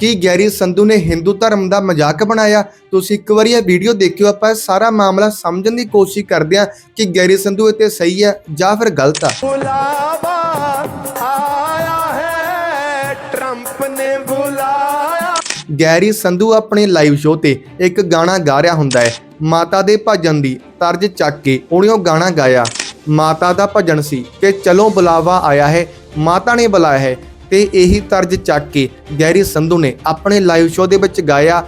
ਕੀ Garry Sandhu ਨੇ ਹਿੰਦੂ ਧਰਮ ਦਾ ਮਜ਼ਾਕ ਬਣਾਇਆ? ਤੁਸੀਂ ਇੱਕ ਵਾਰੀ ਇਹ ਵੀਡੀਓ ਦੇਖਿਓ ਆਪਾਂ ਸਾਰਾ ਮਾਮਲਾ ਸਮਝਣ ਦੀ ਕੋਸ਼ਿਸ਼ ਕਰਦੇ ਹਾਂ ਕਿ ਗੈਰੀ ਸੰਧੂ ਇਹ ਤੇ ਸਹੀ ਹੈ ਜਾਂ ਫਿਰ ਗਲਤ ਆ। ਗੈਰੀ ਸੰਧੂ ਆਪਣੇ ਲਾਈਵ ਸ਼ੋਅ ਤੇ ਇੱਕ ਗਾਣਾ ਗਾ ਰਿਹਾ ਹੁੰਦਾ ਹੈ ਮਾਤਾ ਦੇ ਭਜਨ ਦੀ ਤਰਜ ਚੱਕ ਕੇ ਉਹਨੇ ਉਹ ਗਾਣਾ ਗਾਇਆ। ਮਾਤਾ ਦਾ ਭਜਨ ਸੀ ਕਿ ਚਲੋ ਬੁਲਾਵਾ ਆਇਆ ਹੈ ਮਾਤਾ ਨੇ ਬੁਲਾਇਆ ਹੈ ਤੇ ਇਹੀ ਤਰਜ਼ ਚੱਕ ਕੇ ਗੈਰੀ ਸੰਧੂ ਨੇ ਆਪਣੇ ਲਾਈਵ ਸ਼ੋਅ ਦੇ ਵਿੱਚ ਗਾਇਆ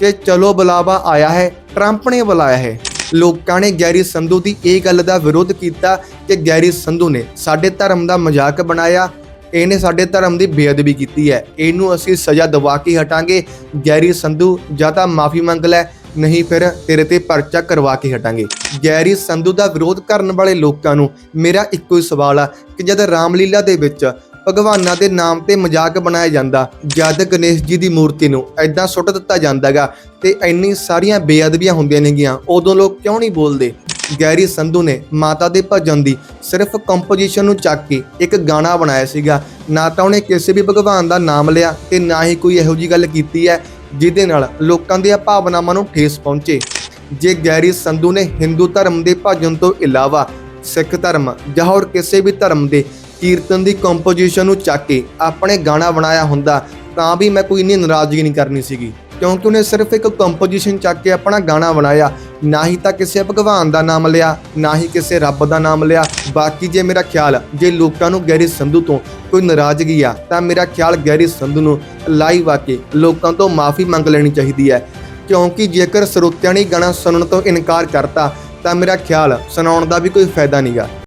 ਕਿ ਚਲੋ ਬੁਲਾਵਾ ਆਇਆ ਹੈ ਟਰੰਪ ਨੇ ਬੁਲਾਇਆ ਹੈ। ਲੋਕਾਂ ਨੇ ਗੈਰੀ ਸੰਧੂ ਦੀ ਇਹ ਗੱਲ ਦਾ ਵਿਰੋਧ ਕੀਤਾ ਕਿ ਗੈਰੀ ਸੰਧੂ ਨੇ ਸਾਡੇ ਧਰਮ ਦਾ ਮਜ਼ਾਕ ਬਣਾਇਆ, ਇਹਨੇ ਸਾਡੇ ਧਰਮ ਦੀ ਬੇਅਦਬੀ ਕੀਤੀ ਹੈ। ਇਹਨੂੰ ਅਸੀਂ ਸਜ਼ਾ ਦਿਵਾ ਕੇ ਹਟਾਂਗੇ, ਗੈਰੀ ਸੰਧੂ ਜਾਂ ਤਾਂ ਮਾਫੀ ਮੰਗ ਲੈ, ਨਹੀਂ ਫਿਰ ਤੇਰੇ ਤੇ ਪਰਚਾ ਕਰਵਾ ਕੇ ਹਟਾਂਗੇ। ਗੈਰੀ ਸੰਧੂ ਦਾ ਵਿਰੋਧ ਕਰਨ ਵਾਲੇ ਲੋਕਾਂ ਨੂੰ ਮੇਰਾ ਇੱਕੋ ਹੀ ਸਵਾਲ ਆ ਕਿ ਜਦ ਰਾਮਲੀਲਾ ਦੇ ਵਿੱਚ ਭਗਵਾਨਾਂ ਦੇ ਨਾਮ ਤੇ ਮਜ਼ਾਕ ਬਣਾਇਆ ਜਾਂਦਾ। ਜਦ ਗਣੇਸ਼ ਜੀ ਦੀ ਮੂਰਤੀ ਨੂੰ ਐਦਾਂ ਸੁੱਟ ਦਿੱਤਾ ਜਾਂਦਾਗਾ ਤੇ ਇੰਨੀ ਸਾਰੀਆਂ ਬੇਅਦਬੀਆਂ ਹੁੰਦੀਆਂ ਨੇਗੀਆਂ, ਉਦੋਂ ਲੋਕ ਕਿਉਂ ਨਹੀਂ ਬੋਲਦੇ? ਗੈਰੀ ਸੰਧੂ ਨੇ ਮਾਤਾ ਦੇ ਭਜਨ ਦੀ ਸਿਰਫ ਕੰਪੋਜੀਸ਼ਨ ਨੂੰ ਚੱਕ ਕੇ ਇੱਕ ਗਾਣਾ ਬਣਾਇਆ ਸੀਗਾ। ਨਾ ਤਾਂ ਉਹਨੇ ਕਿਸੇ ਵੀ ਭਗਵਾਨ ਦਾ ਨਾਮ ਲਿਆ ਤੇ ਨਾ ਹੀ ਕੋਈ ਇਹੋ ਜੀ ਗੱਲ ਕੀਤੀ ਹੈ ਜਿਹਦੇ ਨਾਲ ਲੋਕਾਂ ਦੀਆਂ ਭਾਵਨਾਵਾਂ ਨੂੰ ਠੇਸ ਪਹੁੰਚੇ। ਜੇ ਗੈਰੀ ਸੰਧੂ ਨੇ ਹਿੰਦੂ ਧਰਮ ਦੇ ਭਜਨ ਤੋਂ ਇਲਾਵਾ ਸਿੱਖ ਧਰਮ ਜਾਂ ਹੋਰ ਕਿਸੇ ਵੀ ਧਰਮ ਦੇ ਕੀਰਤਨ ਦੀ ਕੰਪੋਜੀਸ਼ਨ ਨੂੰ ਚੱਕ ਕੇ ਆਪਣੇ ਗਾਣਾ ਬਣਾਇਆ ਹੁੰਦਾ, ਤਾਂ ਵੀ ਮੈਂ ਕੋਈ ਇੰਨੀ ਨਾਰਾਜ਼ਗੀ ਨਹੀਂ ਕਰਨੀ ਸੀਗੀ। ਕਿਉਂਕਿ ਉਹਨੇ ਸਿਰਫ ਇੱਕ ਕੰਪੋਜੀਸ਼ਨ ਚੱਕ ਕੇ ਆਪਣਾ ਗਾਣਾ ਬਣਾਇਆ, ਨਾ ਹੀ ਤਾਂ ਕਿਸੇ ਭਗਵਾਨ ਦਾ ਨਾਮ ਲਿਆ, ਨਾ ਹੀ ਕਿਸੇ ਰੱਬ ਦਾ ਨਾਮ ਲਿਆ। ਬਾਕੀ ਜੇ ਮੇਰਾ ਖਿਆਲ, ਜੇ ਲੋਕਾਂ ਨੂੰ ਗੈਰੀ ਸੰਧੂ ਤੋਂ ਕੋਈ ਨਾਰਾਜ਼ਗੀ ਆ, ਤਾਂ ਮੇਰਾ ਖਿਆਲ ਗੈਰੀ ਸੰਧੂ ਨੂੰ ਲਾਈਵ ਆ ਕੇ ਲੋਕਾਂ ਤੋਂ ਮਾਫੀ ਮੰਗ ਲੈਣੀ ਚਾਹੀਦੀ ਹੈ। ਕਿਉਂਕਿ ਜੇਕਰ ਸਰੋਤਿਆਂ ਨੇ ਗਾਣਾ ਸੁਣਨ ਤੋਂ ਇਨਕਾਰ ਕਰਤਾ, ਤਾਂ ਮੇਰਾ ਖਿਆਲ ਸੁਣਾਉਣ ਦਾ ਵੀ ਕੋਈ ਫਾਇਦਾ ਨਹੀਂਗਾ